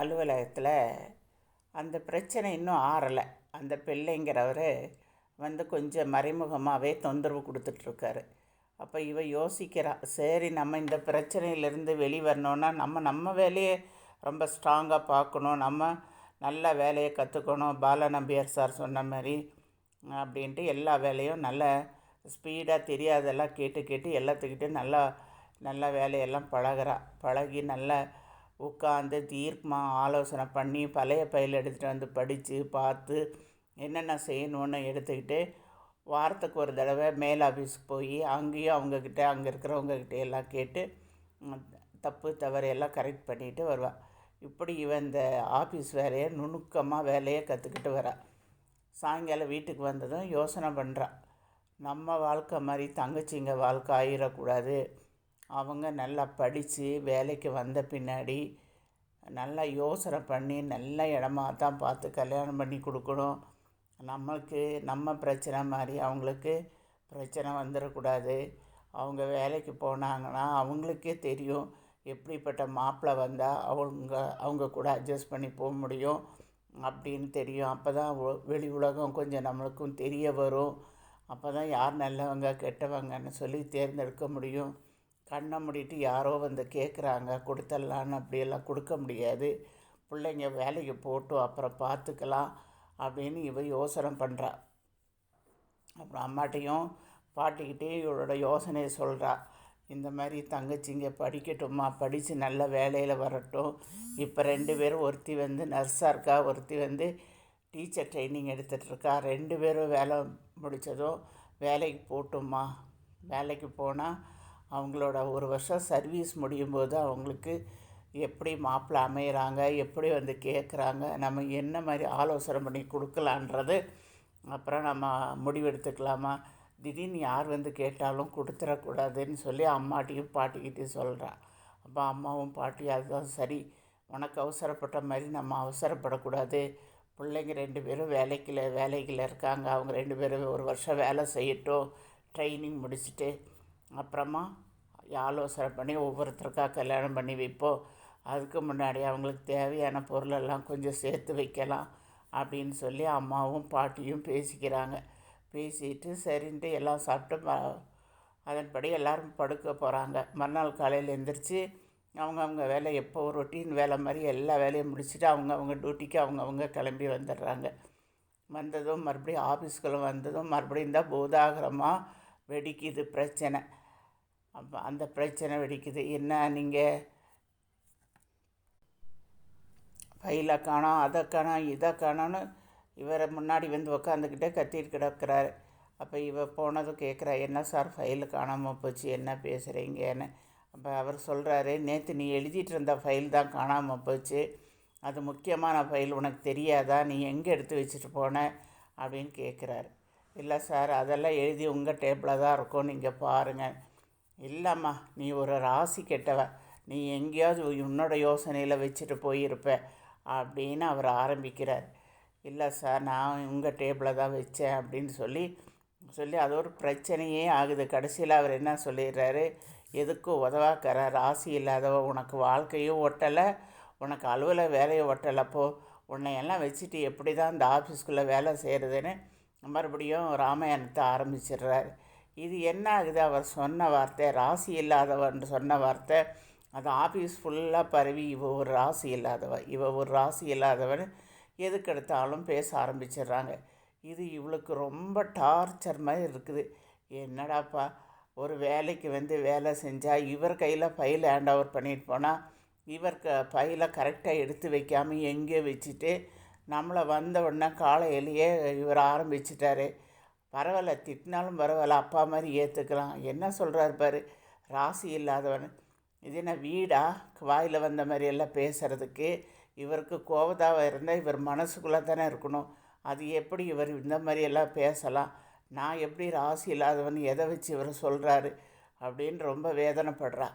அலுவலகத்தில் அந்த பிரச்சனை இன்னும் ஆறலை. அந்த பிள்ளைங்கிறவர் வந்து கொஞ்சம் மறைமுகமாகவே தொந்தரவு கொடுத்துட்ருக்காரு. அப்போ இவ யோசிக்கிறா சரி நம்ம இந்த பிரச்சனையிலேருந்து வெளிவரணுன்னா நம்ம நம்ம வேலையை ரொம்ப ஸ்ட்ராங்காக பார்க்கணும். நம்ம நல்ல வேலையை கற்றுக்கணும் பால நம்பியார் சார் சொன்ன மாதிரி அப்படின்ட்டு எல்லா வேலையும் நல்ல ஸ்பீடாக தெரியாதெல்லாம் கேட்டு கேட்டு எல்லாத்துக்கிட்டையும் நல்லா நல்ல வேலையெல்லாம் பழகுறா. பழகி நல்லா உட்காந்து தீர்க்கமாக ஆலோசனை பண்ணி பழைய பையில் எடுத்துகிட்டு வந்து படித்து பார்த்து என்னென்ன செய்யணும்னு எடுத்துக்கிட்டு வாரத்துக்கு ஒரு தடவை மேல் ஆஃபீஸுக்கு போய் அங்கேயும் அவங்கக்கிட்ட அங்கே இருக்கிறவங்கக்கிட்ட எல்லாம் கேட்டு தப்பு தவறு எல்லாம் கரெக்ட் பண்ணிட்டு வருவாள் இப்படி இவன் இந்த ஆஃபீஸ் வேலையை நுணுக்கமாக வேலையை கற்றுக்கிட்டு வரா. சாயங்காலம் வீட்டுக்கு வந்ததும் யோசனை பண்ணுறான் நம்ம வாழ்க்கை மாதிரி தங்கச்சிங்க வாழ்க்கை ஆயிடக்கூடாது அவங்க நல்லா படித்து வேலைக்கு வந்த பின்னாடி நல்லா யோசனை பண்ணி நல்ல இடமா தான் பார்த்து கல்யாணம் பண்ணி கொடுக்கணும். நம்மளுக்கு நம்ம பிரச்சனை மாதிரி அவங்களுக்கு பிரச்சனை வந்துடக்கூடாது. அவங்க வேலைக்கு போனாங்கன்னா அவங்களுக்கே தெரியும் எப்படிப்பட்ட மாப்பிள்ளை வந்தால் அவங்க அவங்க கூட அட்ஜஸ்ட் பண்ணி போக முடியும் அப்படின்னு தெரியும். அப்போ தான் வெளி உலகம் கொஞ்சம் நம்மளுக்கும் தெரிய வரும். அப்போ தான் யார் நல்லவங்க கெட்டவங்கன்னு சொல்லி தேர்ந்தெடுக்க முடியும். கண்ணை மூடிட்டு யாரோ வந்து கேட்குறாங்க கொடுத்துடலான்னு அப்படியெல்லாம் கொடுக்க முடியாது. பிள்ளைங்க வேலைக்கு போட்டு அப்புறம் பார்த்துக்கலாம் அப்படின்னு இவ யோசனை பண்ணுறா அப்புறம் அம்மாட்டையும் பாட்டிக்கிட்டே இவளோட யோசனையை சொல்கிறா இந்த மாதிரி தங்கச்சிங்க படிக்கட்டுமா படித்து நல்ல வேலையில் வரட்டும். இப்போ ரெண்டு பேரும் ஒருத்தி வந்து நர்ஸாக இருக்கா ஒருத்தி வந்து டீச்சர் ட்ரைனிங் எடுத்துகிட்ருக்கா ரெண்டு பேரும் வேலை முடித்ததும் வேலைக்கு போகட்டும்மா வேலைக்கு போனால் அவங்களோட ஒரு வருஷம் சர்வீஸ் முடியும் போது அவங்களுக்கு எப்படி மாப்பிள்ளை அமையிறாங்க எப்படி வந்து கேட்குறாங்க நம்ம என்ன மாதிரி ஆலோசனை பண்ணி கொடுக்கலான்றது அப்புறம் நம்ம முடிவெடுத்துக்கலாமா? திடீர்னு யார் வந்து கேட்டாலும் கொடுத்துடக்கூடாதுன்னு சொல்லி அம்மாட்டையும் பாட்டிக்கிட்டையும் சொல்கிறான் அப்போ அம்மாவும் பாட்டி அதுதான் சரி. உனக்கு அவசரப்பட்ட மாதிரி நம்ம அவசரப்படக்கூடாது. பிள்ளைங்க ரெண்டு பேரும் வேலைக்கில் வேலைக்கில் இருக்காங்க. அவங்க ரெண்டு பேரும் ஒரு வருஷம் வேலை செய்யட்டும். ட்ரைனிங் முடிச்சுட்டு அப்புறமா ஆலோசனை பண்ணி ஒவ்வொருத்தருக்காக கல்யாணம் பண்ணி வைப்போம். அதுக்கு முன்னாடி அவங்களுக்கு தேவையான பொருளெல்லாம் கொஞ்சம் சேர்த்து வைக்கலாம் அப்படின்னு சொல்லி அம்மாவும் பாட்டியும் பேசிக்கிறாங்க. பேசிட்டு சரின்ட்டு எல்லாம் சாப்பிட்டு அதன்படி எல்லோரும் படுக்க போகிறாங்க மறுநாள் காலையில் எழுந்திரிச்சு அவங்கவுங்க வேலை எப்போ ரொட்டீன் வேலை மாதிரி எல்லா வேலையும் முடிச்சுட்டு அவங்கவுங்க டியூட்டிக்கு அவங்கவுங்க கிளம்பி வந்துடுறாங்க. வந்ததும் மறுபடியும் ஆஃபீஸ்களும் வந்ததும் மறுபடியும் தான் பூதாகரமாக வெடிக்குது பிரச்சனை. அப்போ அந்த பிரச்சனை வெடிக்குது. என்ன நீங்கள் ஃபைலை காணோம் அதை காணோம் இதை காணோன்னு இவரை முன்னாடி வந்து உக்காந்துக்கிட்டே கத்திட்டு கிடக்கிறாரு. அப்போ இவ போனதும் கேட்குறா என்ன சார் ஃபைலு காணாமல் போச்சு? என்ன பேசுகிறீங்கன்னு அப்போ அவர் சொல்கிறாரு நேற்று நீ எழுதிட்டு இருந்த ஃபைல் தான் காணாமல் போச்சு. அது முக்கியமான ஃபைல் உனக்கு தெரியாதா? நீ எங்கே எடுத்து வச்சுட்டு போன? அப்படின்னு கேட்குறாரு இல்லை சார் அதெல்லாம் எழுதி உங்கள் டேபிளில் தான் இருக்கும். நீங்கள் பாருங்கள் இல்லைம்மா நீ ஒரு ராசி கெட்டவ. நீ எங்கேயாவது உன்னோட யோசனையில் வச்சுட்டு போயிருப்ப அப்படின்னு அவர் ஆரம்பிக்கிறார். இல்லை சார் நான் உங்கள் டேபிளில் தான் வச்சேன் அப்படின்னு சொல்லி சொல்லி அது ஒரு பிரச்சனையே ஆகுது. கடைசியில் அவர் என்ன சொல்லிடுறாரு? எதுக்கும் உதவாக்கிற? ராசி இல்லாதவ உனக்கு வாழ்க்கையும் ஒட்டலை உனக்கு அலுவல வேலையை ஒட்டலைப்போ உன்னை எல்லாம் வச்சுட்டு எப்படி தான் இந்த ஆஃபீஸ்க்குள்ளே வேலை செய்கிறதுன்னு மறுபடியும் ராமாயணத்தை ஆரம்பிச்சிடுறாரு. இது என்ன ஆகுது? அவர் சொன்ன வார்த்தை ராசி இல்லாதவன் சொன்ன வார்த்தை. அது ஆஃபீஸ் ஃபுல்லாக பரவி இவ ஒரு ராசி இல்லாதவ இவ ஒரு ராசி இல்லாதவன் எதுக்கு எடுத்தாலும் பேச ஆரம்பிச்சிடுறாங்க. இது இவளுக்கு ரொம்ப டார்ச்சர் மாதிரி இருக்குது. என்னடாப்பா? ஒரு வேலைக்கு வந்து வேலை செஞ்சால் இவர் கையில் ஃபைல் ஹேண்ட் ஓவர் பண்ணிட்டு போனால் இவர் க ஃபைலை கரெக்டாக எடுத்து வைக்காமல் எங்கே வச்சுட்டு நம்மளை வந்த உடனே காலையிலேயே இவர் ஆரம்பிச்சிட்டாரு. பரவாயில்ல திட்டினாலும் பரவாயில்ல அப்பா மாதிரி ஏற்றுக்கலாம் என்ன சொல்கிறாரு பாரு ராசி இல்லாதவன். இது என்ன வீடா? வாயில் வந்த மாதிரி எல்லாம் பேசுகிறதுக்கு இவருக்கு கோபதாவாக இருந்தால் இவர் மனசுக்குள்ளே தானே இருக்கணும். அது எப்படி இவர் இந்த மாதிரியெல்லாம் பேசலாம்? நான் எப்படி ராசி இல்லாதவன் எதை வச்சு இவர் சொல்கிறாரு அப்படின்னு ரொம்ப வேதனைப்படுறா.